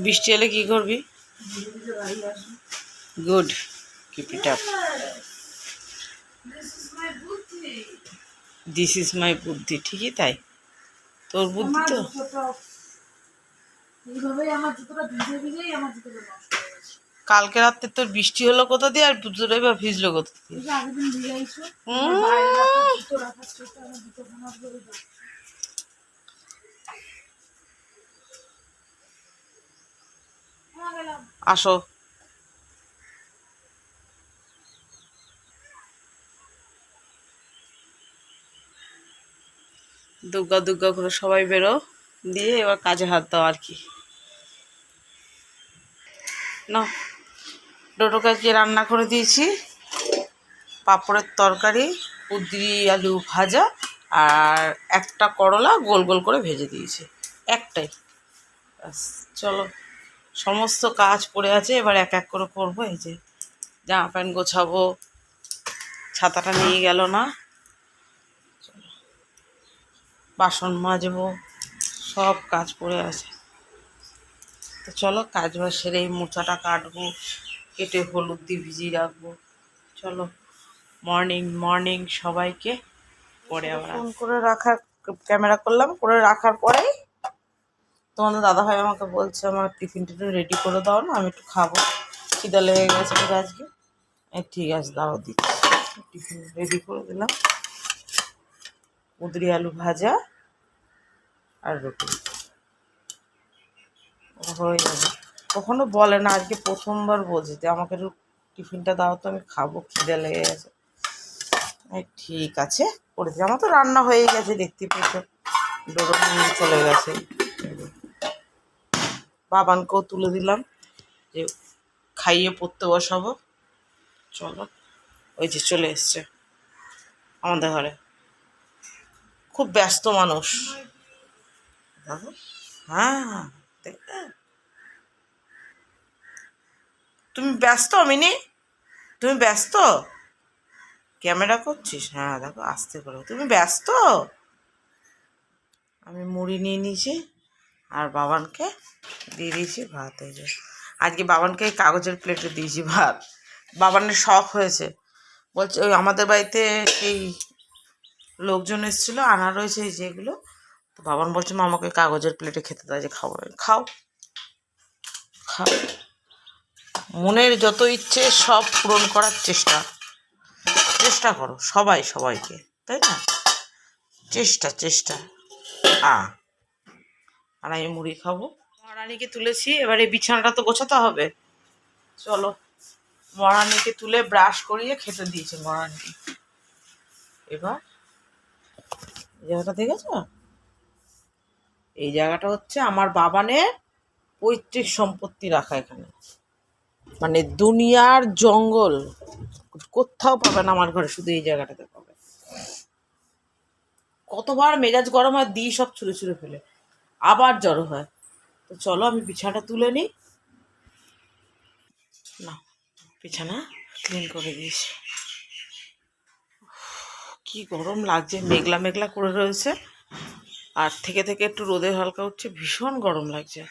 বৃষ্টি এলে কি করবি? Good keep it up this is my বুদ্ধি ঠিকই তাই? তোর বুদ্ধি তো? কালকে রাত্রে তোর বৃষ্টি হলো কোথা দিয়ে আর দুটোই বা ভিজলো কোথা দিয়ে এই যে আগের দিন ভিজাইছো উম। বাইরে রাখা জুতো রাখার চেষ্টা আমার জুতো খারাপ করে দাও গেলাম আসো। দুর্গা দুর্গা করে সবাই বেরো, দিয়ে এবার কাজে হাত দাও আর কি। না ডোটো কাকি রান্না করে দিয়েছি। পাঁপড়ের তরকারি কুদ্রি আলু ভাজা আর একটা করলা গোল গোল করে ভেজে দিয়েছি। একটাই। চলো। সমস্ত কাজ পড়ে আছে এবার এক এক করে করব এই যে জামা প্যান্ট গোছাবো ছাতাটা নিয়ে গেল না। বাসন মাজবো সব কাজ পড়ে আছে। তো চলো কাজ বাজ সেরে এই মোচাটা কাটবো কেটে হলুদ দিয়ে ভিজিয়ে রাখব। চলো মর্নিং মর্নিং সবাইকে পরে আবার ফোন করে রাখার ক্যামেরা করলাম করে রাখার পরেই তোমাদের দাদাভাই আমাকে বলছে, আমার টিফিনটা একটু রেডি করে দাও না, আমি একটু খাব। খিদা লেগে গেছে আজকে। ঠিক আছে, দাও দিচ্ছি। টিফিন রেডি করে দিলাম। কুদরি আলু ভাজা আর রুটি। হয়ে যাবে। কখনো বলে না, আজকে প্রথমবার বলছে যে, আমাকে টিফিনটা দাও তো, আমি খাব। খিদে লেগে গেছে। ঠিক আছে করে দিই আমার তো রান্না হয়ে গেছে, দেখতে পেয়েছ। ডোরো চলে গেছে। বাবানকেও তুলে দিলাম যে খাইয়ে পড়তে বসাবো। চলো। ওই যে চলে এসছে আমাদের ঘরে। খুব ব্যস্ত মানুষ। হ্যাঁ দেখবে? তুমি ব্যস্ত, মিনি? তুমি ব্যস্ত? ক্যামেরা করছিস? হ্যাঁ দেখো, আস্তে করে। তুমি ব্যস্ত? আমি মুড়ি নিয়ে নিয়েছি। আর বাবানকে দিয়ে দিয়েছি ভাত, এই যে। আজকে বাবানকে এই কাগজের প্লেটে দিয়েছি ভাত। বাবানের শখ হয়েছে। বলছে, ওই আমাদের বাড়িতে সেই লোকজন এসেছিল, আনা রয়েছে এই যেগুলো। তো বাবান বলছে মামাকে কাগজের প্লেটে খেতে দেয় যে খাব খাও। খাও মনের যত ইচ্ছে সব পূরণ করার চেষ্টা। চেষ্টা করো, সবাই সবাইকে, তাই না? চেষ্টা চেষ্টা। আ। আর আমি মুড়ি খাব। মহারানীকে তুলেছি, এবারে বিছানাটা তো গোছাতে হবে। চলো, মহারানীকে তুলে ব্রাশ করিয়ে খেতে দিয়েছে মহারানী এবার জায়গাটা দেখেছ? এই জায়গাটা হচ্ছে আমার বাবানের পৈতৃক সম্পত্তি রাখা এখানে। মানে দুনিয়ার জঙ্গল, কোথাও পাবে না আমার ঘরে, শুধু এই জায়গাটাতে পাবে। কতবার মেজাজ গরম হয়, দিই সব ছুঁড়ে ছুঁড়ে ফেলে। আবার জড়ো হয়। তো চলো আমি বিছানাটা তুলে নিই। না, বিছানা ক্লিন করে দিয়েছি। কি গরম লাগছে, মেঘলা মেঘলা করে রয়েছে। আর থেকে থেকে একটু রোদে হালকা উঠছে, ভীষণ গরম লাগছে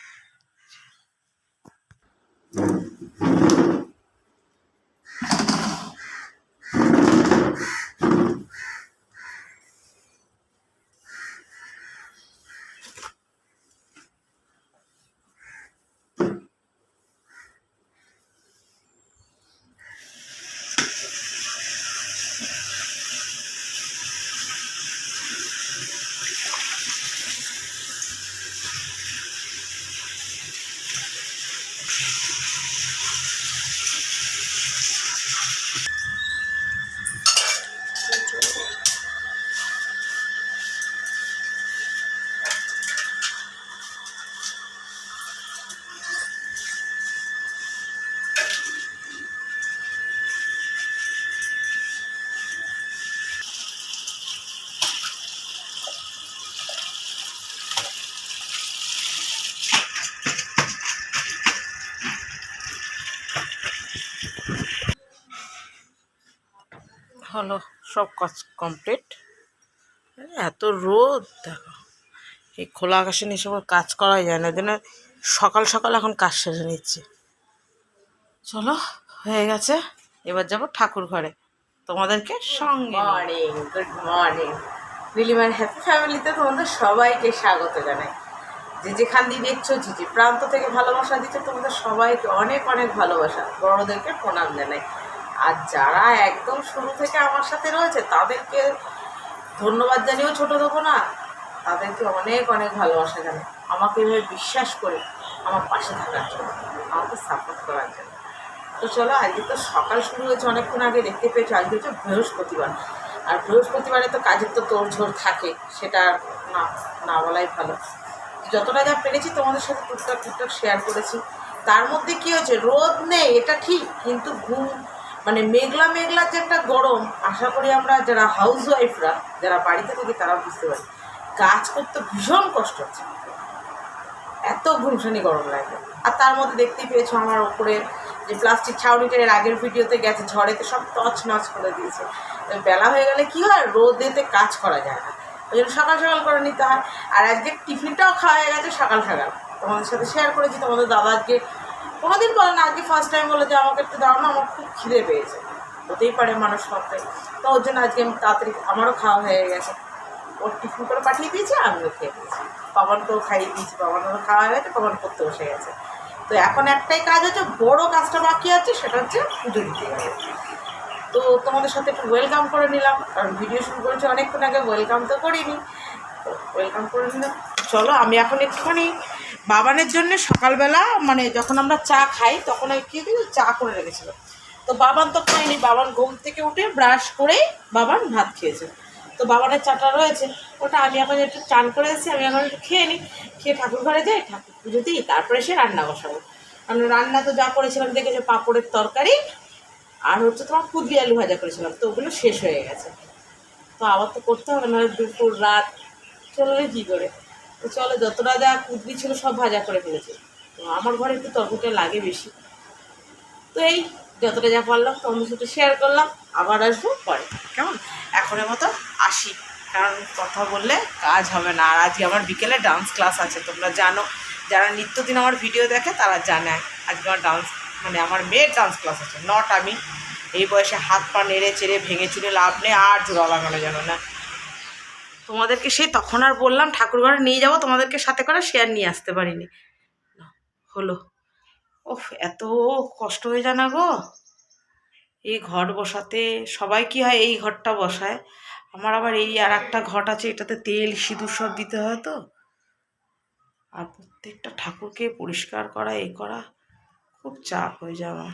হলো সব কাজ কমপ্লিট এত রোদ দেখো। এই খোলা আকাশে নিয়ে সব কাজ করা যায় না যেন সকাল সকাল এখন কাজ সেরে নিচ্ছে। চলো হয়ে গেছে। এবার যাব ঠাকুর ঘরে। তোমাদেরকে সঙ্গে মর্নিং গুড মর্নিং নীলিমার হ্যাপি ফ্যামিলিতে তোমাদের সবাইকে স্বাগত জানাই। যে যেখান দিয়ে দেখছ যে যে প্রান্ত থেকে ভালোবাসা দিচ্ছে তোমাদের সবাইকে অনেক অনেক ভালোবাসা। বড়োদেরকে প্রণাম জানাই। আর যারা একদম শুরু থেকে আমার সাথে রয়েছে, তাদেরকে ধন্যবাদ জানিয়েও ছোটো দেবো না। তাদেরকে অনেক অনেক ভালোবাসা জানাই। আমাকে এভাবে বিশ্বাস করে আমার পাশে থাকার জন্য, আমাকে সাপোর্ট করার জন্য। তো চলো, আজকে তো সকাল শুরু হয়েছে, অনেকক্ষণ আগে দেখতে পেয়েছ, আজকে হচ্ছে বৃহস্পতিবার। আর বৃহস্পতিবারে তো কাজের তো তোড়ঝোড় থাকে, সেটা না না বলাই ভালো। যতটা যা পেরেছি তোমাদের সাথে টুকটাক টুকটাক শেয়ার করেছি। তার মধ্যে কী হয়েছে? রোদ নেই, এটা ঠিক, কিন্তু ঘুম মানে মেঘলা মেঘলা যে একটা গরম, আশা করি আমরা যারা হাউস ওয়াইফরা যারা বাড়িতে থাকি তারা বুঝতে পারি কাজ করতে ভীষণ কষ্ট হচ্ছে। এত গুমসানি গরম লাগে। আর তার মধ্যে দেখতেই পেয়েছ আমার ওপরে যে প্লাস্টিক ছাউনিটা এর আগের ভিডিওতে গেছে, ঝড়েতে সব টচ নচ করে দিয়েছে। বেলা হয়ে গেলে কী হয়? রোদেতে কাজ করা যায় না। ওই জন্য সকাল সকাল করে নিতে হয়। আর আজকে টিফিনটাও খাওয়া হয়ে গেছে সকাল সকাল। তোমাদের সাথে শেয়ার করেছি, তোমাদের দাদা আজকে কোনোদিন বলে না, আজকে ফার্স্ট টাইম বলে যে আমাকে একটু দাও না, আমার খুব খিদে পেয়েছে। হতেই পারে মানুষ সবকে তো ওর জন্য আজকে আমি তাড়াতাড়ি, আমারও খাওয়া হয়ে গেছে। ওর টিফিন করে পাঠিয়ে দিয়েছি, আমিও খেয়ে দিয়েছি পাবনকেও খাইয়ে দিয়েছি পাবনেরও খাওয়া হয়ে গেছে, পাবন করতে বসে গেছে। তো এখন একটাই কাজ হচ্ছে, বড় কাজটা বাকি আছে, সেটা হচ্ছে পুজো দিতে হবে। তো তোমাদের সাথে একটু ওয়েলকাম করে নিলাম, কারণ ভিডিও শুরু করেছি অনেকক্ষণ আগে ওয়েলকাম তো করিনি। ওয়েলকাম করে নিলাম। চলো, আমি এখন একটুখানি বাবানের জন্য সকালবেলা মানে যখন আমরা চা খাই, তখন ওই কী চা করে রেখেছিল। তো বাবান তো খায়নি, বাবান ঘুম থেকে উঠে ব্রাশ করেই বাবান ভাত খেয়েছে। তো বাবানের চাটা রয়েছে, ওটা আমি এখন একটু চান করে এসেছি, আমি এখন একটু খেয়ে নিই। খেয়ে ঠাকুর ঘরে যাই, ঠাকুর পুজো দিই, তারপরে এসে রান্না বসাবো। কারণ রান্না তো যা করেছিলাম, দেখেছ, পাঁপড়ের তরকারি আর হচ্ছে তোমার কুদরি আলু ভাজা করেছিলাম, তো ওগুলো শেষ হয়ে গেছে। তো আবার তো করতে হবে না দুপুর, রাত চলবে কী করে? তো চলো, যতটা যা কুদরি ছিল সব ভাজা করে ফেলেছি। তো আমার ঘরে একটু তরকারিটা লাগে বেশি। তো এই যতটা যা পারলাম তোমাদের সাথে শেয়ার করলাম, আবার আসব পরে। কেমন? এখনের মতো আসি, কারণ কথা বললে কাজ হবে না। আর আজকে আমার বিকেলে ডান্স ক্লাস আছে, তোমরা জানো। যারা নিত্যদিন আমার ভিডিও দেখে, তারা জানে। আজকে আমার ডান্স মানে আমার মেয়ের ডান্স ক্লাস আছে নট আমি। এই বয়সে হাত পা নেড়ে চেড়ে, ভেঙে চুড়ে লাভ নেই, আর জোড়া লাগানো যেন না। তোমাদেরকে সেই তখন আর বললাম ঠাকুর ঘরে নিয়ে যাব, তোমাদেরকে সাথে করে শেয়ার নিয়ে আসতে পারিনি। হলো। ওফ, এত কষ্ট হয়ে যায় না গো। এই ঘর বসাতে, সবাই কি হয় এই ঘরটা বসায়? আমার আবার এই আর একটা ঘট আছে, এটাতে তেল, সিঁদুর সব দিতে হয় তো। আর প্রত্যেকটা ঠাকুরকে পরিষ্কার করা, এ করা, খুব চাপ হয়ে আমার।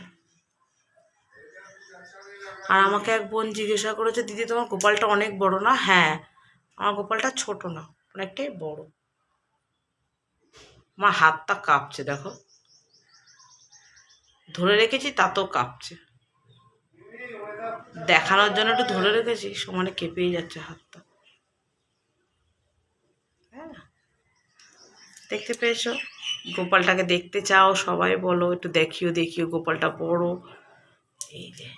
আর আমাকে এক বোন জিজ্ঞাসা করেছে, দিদি, তোমার গোপালটা অনেক বড় না? হ্যাঁ আমার গোপালটা ছোট না, অনেকটাই বড়। আমার হাতটা কাঁপছে, দেখো। ধরে রেখেছি, তাতেও কাঁপছে। দেখানোর জন্য একটু ধরে রেখেছি, সমানে কেঁপেই যাচ্ছে হাতটা। হ্যাঁ। দেখতে পেয়েছ? গোপালটাকে দেখতে চাও, সবাই বলো, একটু দেখিও দেখিও গোপালটা বড়। এই যে।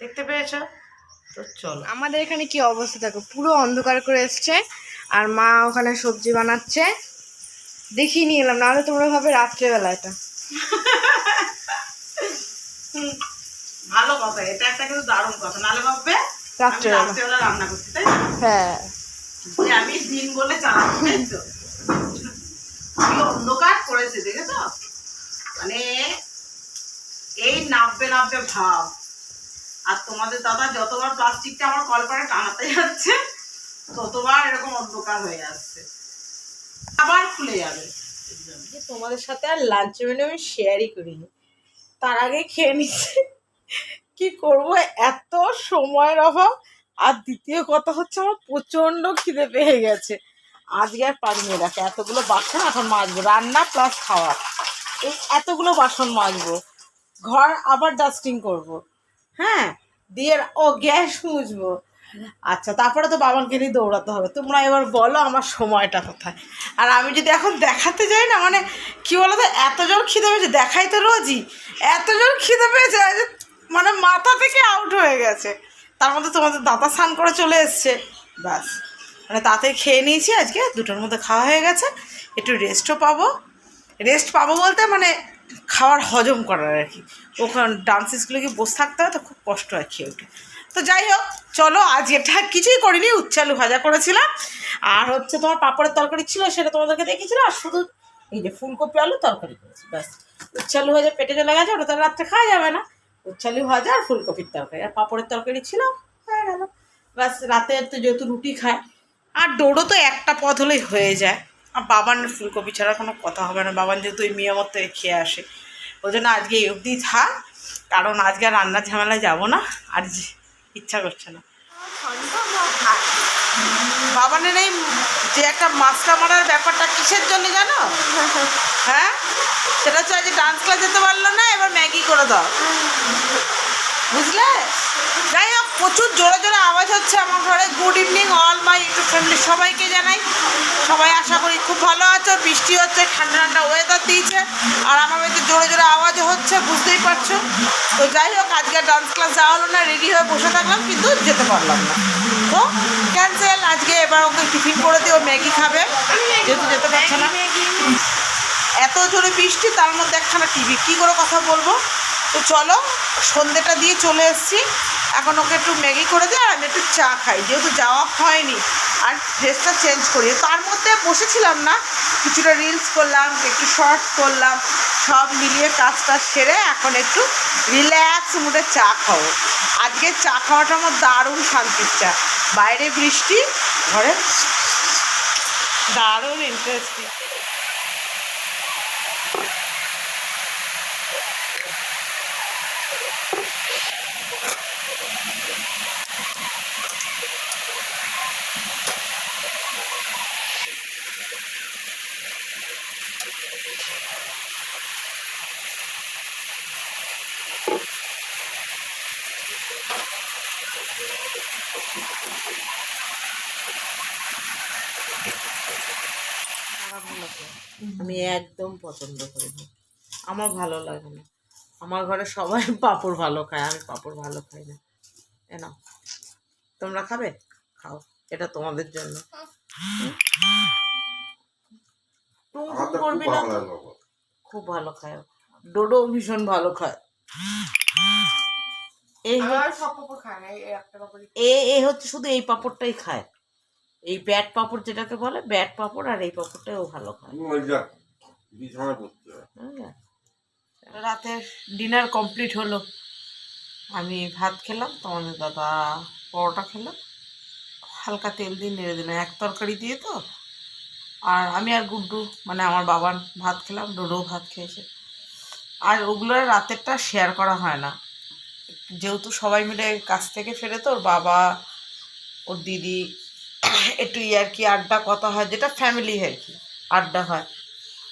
দেখতে পেয়েছ? তো চলো। আমাদের এখানে কি অবস্থা দেখো পুরো অন্ধকার করে এসছে আর মা ওখানে সবজি বানাচ্ছে। দেখিয়ে নিয়ে এলাম নাহলে তোমরা ভাবে রাত্রেবেলা এটা। ভালো কথা এটা একটা কিন্তু দারুণ কথা। নাহলে ভাববে রাত্রেবেলা। রান্না করছি তাই হ্যাঁ। আমি দিন বলে চালাচ্ছি তো? অন্ধকার করেছে দেখেছ? মানে এই নাববে নাববে ভাব। আর তোমাদের দাদা যতবার প্লাস্টিকটা আমার কলপারে টানাতে যাচ্ছে, ততবার এরকম অন্ধকার হয়ে যাচ্ছে। আবার খুলে যাবে। তোমাদের সাথে আর লাঞ্চ মেনু আমি শেয়ারই করিনি। তার আগে খেয়ে নিচ্ছি। কি করব? এত সময়ের অভাব। আর দ্বিতীয় কথা হচ্ছে আমার প্রচণ্ড খিদে পেয়ে গেছে। আজকে আর পারিনি দেখো এতগুলো বাসন এখন মাজবো। রান্না প্লাস খাওয়া। এই এতগুলো বাসন মাজবো। ঘর আবার ডাস্টিং করব। হ্যাঁ দিয়ে ও গ্যাস মুছবো। আচ্ছা তারপরে তো বাবানকে নিয়ে দৌড়াতে হবে। তোমরা এবার বলো আমার সময়টা কোথায়। আর আমি যদি এখন দেখাতে যাই না মানে কি বলো তো এত জোর খিদে পেয়েছে, দেখাই তো রোজই। এত জোর খিদে পেয়েছে মানে মাথা থেকে আউট হয়ে গেছে। তার মধ্যে তোমাদের দাদা স্নান করে চলে এসছে। ব্যাস। মানে তাতে খেয়ে নিয়েছি আজকে, দুটোর মধ্যে খাওয়া হয়ে গেছে। একটু রেস্টও পাবো। রেস্ট পাবো বলতে মানে খাওয়ার হজম করার আর কি। ওখানে ডান্স স্কুলে গিয়ে বসে থাকতে হয় তো খুব কষ্ট হয় খেয়ে উঠে। তো যাই হোক, চলো আজ এটা কিছুই করিনি উচ্ছে আলু ভাজা করেছিলাম। আর হচ্ছে তোমার পাপড়ের তরকারি ছিল সেটা তোমাদেরকে দেখিয়েছিলাম আর শুধু এই যে ফুলকপি আলু তরকারি করেছি, ব্যাস। উচ্ছে আলু ভাজা পেটে চলে গেছে, ওটা তো রাত্রে খাওয়া যাবে না। উচ্ছে আলু ভাজা আর ফুলকপির তরকারি, আর পাপড়ের তরকারি ছিল, হয়ে গেল। ব্যাস, রাতে তো যেহেতু রুটি খায়, আর ডোডো তো একটা পদ হলেই হয়ে যায়। আর বাবানের ফুলকপি ছাড়া কোনো কথা হবে না। বাবান যেহেতু ওই মিয়ামত থেকে খেয়ে আসে। ওই জন্য আজকে এই অবধি থাক। কারণ আজকে রান্নার ঝামেলায় যাব না। আর ইচ্ছা করছে না। বাবানের এই যে একটা মাছটা মারার ব্যাপারটা কিসের জন্য জানো? হ্যাঁ? সেটা হচ্ছে আজকে ডান্স ক্লাস যেতে পারল না, এবার ম্যাগি করে দাও। বুঝলে? যাই হোক, প্রচুর জোরে জোরে আওয়াজ হচ্ছে আমার ঘরে। Good evening all my YouTube family সবাইকে জানাই। সবাই আশা করি খুব ভালো আছো। বৃষ্টি হচ্ছে ঠান্ডা ঠান্ডা ওয়েদার দিয়েছে, আর আমার বাড়িতে জোরে জোরে আওয়াজ হচ্ছে, বুঝতেই পারছ? তো যাই হোক, আজকে ডান্স ক্লাস যাওয়া হলো না রেডি হয়ে বসে থাকলাম, কিন্তু যেতে পারলাম না। তো ক্যান্সেল আজকে এবার ওকে টিফিন করে দিয়ে ও ম্যাগি খাবে, যেহেতু যেতে পারছে না। এত জোরে বৃষ্টি, তার মধ্যে একখানা টিভি কী করে কথা বলব? তো চলো সন্ধেটা দিয়ে চলে এসেছি। এখন ওকে একটু ম্যাগি করে দিই আর আমি একটু চা খাই। যেহেতু যাওয়া হয়নি আর ড্রেসটা চেঞ্জ করি। তার মধ্যে বসেছিলাম না, কিছুটা রিলস করলাম, একটু শর্টস করলাম, সব মিলিয়ে কাজটা সেরে এখন একটু রিল্যাক্স মুডে চা খাব। আজকে চা খাওয়াটা আমার দারুণ শান্তির চা। বাইরে বৃষ্টি, ঘরে দারুণ ইন্টারেস্টিং আমি একদম পছন্দ করি না। আমার ভালো লাগে না। আমার ঘরে সবাই পাঁপড় ভালো খায় আমি পাঁপড় ভালো খাই না। এ নাও। তোমরা খাবে? খাও। এটা তোমাদের জন্য। করবি না। খুব ভালো খায়। ডোডো ভীষণ ভালো খায়। এই এ এ হচ্ছে শুধু এই পাঁপড়টাই খায়। এই ব্যাট পাঁপড় যেটাকে বলে ব্যাট পাঁপড় আর এই পাঁপড়টাই ও ভালো খায়। হয়? রাতের ডিনার কমপ্লিট হলো। আমি ভাত খেলাম তোমাদের দাদা পরোটা খেলাম হালকা তেল দিয়ে নেড়ে দিলাম এক তরকারি দিয়ে তো আর আমি আর গুড্ডু মানে আমার বাবার ভাত খেলাম ডোডো ভাত খেয়েছে। আর ওগুলো রাতেরটা শেয়ার করা হয় না। যেহেতু সবাই মিলে কাছ থেকে ফেরে তো ওর বাবা, ওর দিদি, একটু ইয়ার কি, আড্ডা কথা হয়, যেটা ফ্যামিলি আর কি, আড্ডা হয়।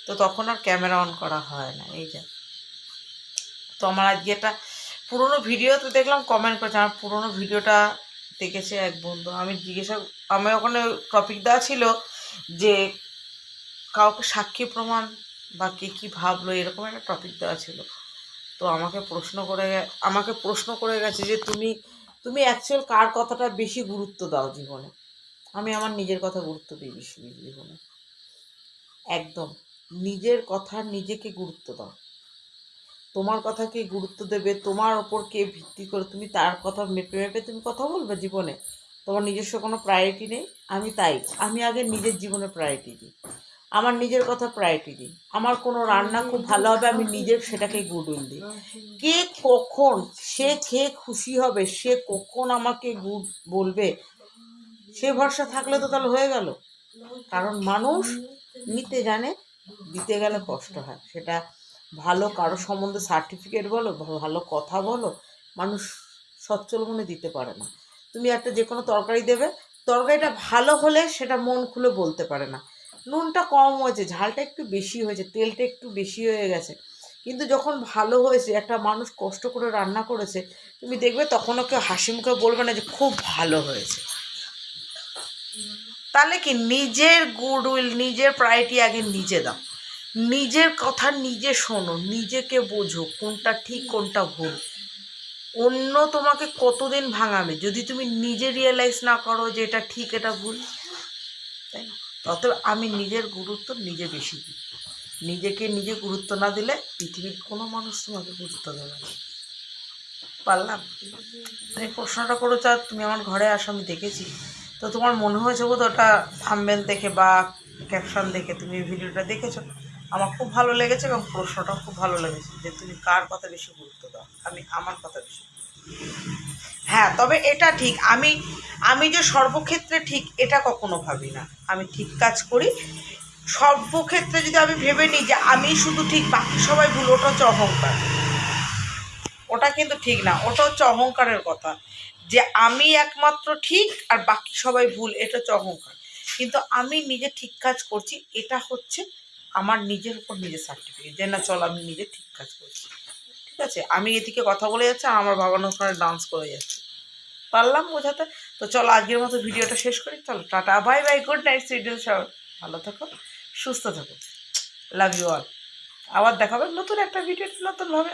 তো তখন আর ক্যামেরা অন করা হয় না, এই যা। তো আমার আজকে একটা পুরোনো ভিডিওতে দেখলাম কমেন্ট করেছে, আমার পুরোনো ভিডিওটা দেখেছে এক বন্ধু। আমি জিজ্ঞাসা, আমার ওখানে টপিক দেওয়া ছিল যে কাউকে সাক্ষী প্রমাণ বা কে কী ভাবলো, এরকম একটা টপিক দেওয়া ছিল। তো আমাকে প্রশ্ন করে, আমাকে প্রশ্ন করে গেছে যে তুমি তুমি অ্যাকচুয়াল কার কথাটা বেশি গুরুত্ব দাও জীবনে? আমি আমার নিজের কথা গুরুত্ব দিই বেশি জীবনে। একদম। নিজের কথা নিজেকে গুরুত্ব দাও। তোমার কথা কে গুরুত্ব দেবে? তোমার ওপর কে ভিত্তি করে? তুমি তার কথা মেপে মেপে তুমি কথা বলবে জীবনে? তোমার নিজস্ব কোনো প্রায়োরিটি নেই, আমি তাই। আমি আগে নিজের জীবনে প্রায়োরিটি দিই। আমার নিজের কথা প্রায়োরিটি দিই। আমার কোনো রান্না খুব ভালো হবে, আমি নিজের সেটাকে গুডউইল দিই। কে কখন, সে খেয়ে খুশি হবে, সে কখন আমাকে গুড বলবে? সে ভরসা থাকলে তো তাহলে হয়ে গেল। কারণ মানুষ নিতে জানে, দিতে গেলে কষ্ট হয়। সেটা ভালো কারও সম্বন্ধে সার্টিফিকেট বলো, ভালো কথা বলো, মানুষ সচ্ছল মনে দিতে পারে না। তুমি একটা যে কোনো তরকারি দেবে। তরকারিটা ভালো হলে সেটা মন খুলে বলতে পারে না। নুনটা কম হয়েছে, ঝালটা একটু বেশি হয়েছে, তেলটা একটু বেশি হয়ে গেছে। কিন্তু যখন ভালো হয়েছে, একটা মানুষ কষ্ট করে রান্না করেছে, তুমি দেখবে তখন ওকে হাসি মুখে বলবে না যে খুব ভালো হয়েছে। তাহলে কি নিজের গুড উইল নিজের প্রায়োরিটি আগে নিজে দাও। নিজের কথা নিজে শোনো, নিজেকে বোঝো কোনটা ঠিক, কোনটা ভুল। অন্য তোমাকে কতদিন ভাঙাবে? যদি তুমি নিজে রিয়েলাইজ না করো যে এটা ঠিক, এটা ভুল, তাই না? অতএব আমি নিজের গুরুত্ব নিজে বেশি দিই। নিজেকে নিজে গুরুত্ব না দিলে পৃথিবীর কোনো মানুষ তোমাকে গুরুত্ব দেবে না। পারলাম? তুমি প্রশ্নটা করেছ আর তুমি আমার ঘরে আসো, আমি দেখেছি। তো তোমার মনে হয়েছে বোধ ওটা থাম্বেল দেখে বা ক্যাপশন দেখে তুমি ভিডিওটা দেখেছ? আমার খুব ভালো লেগেছে এবং প্রশ্নটাও খুব ভালো লেগেছে যে তুমি কার কথা বেশি গুরুত্ব দাও? আমি আমার কথা বেশি হ্যাঁ তবে এটা ঠিক। আমি আমি যে সর্বক্ষেত্রে ঠিক, এটা কখনো ভাবি না। আমি ঠিক কাজ করি। সর্বক্ষেত্রে যদি আমি ভেবে নিই যে আমি শুধু ঠিক, বাকি সবাই ভুল, ওটা হচ্ছে অহংকার। ওটা কিন্তু ঠিক না। ওটা হচ্ছে অহংকারের কথা। যে আমি একমাত্র ঠিক আর বাকি সবাই ভুল, এটা হচ্ছে অহংকার। কিন্তু আমি নিজে ঠিক কাজ করছি, এটা হচ্ছে আমার নিজের উপর নিজের সার্টিফিকেট যে না, চল, আমি নিজে ঠিক কাজ করছি। ঠিক আছে? আমি এদিকে কথা বলে যাচ্ছি, আর আমার বাবার ওখানে ডান্স করে যাচ্ছি। পারলাম বোঝাতে? তো চলো, আজকের মতো ভিডিওটা শেষ করি। চলো, tata bye bye good night schedule সব ভালো থাকো, সুস্থ থাকো। লাভ ইউ অল আবার দেখাবে নতুন একটা ভিডিও নতুনভাবে।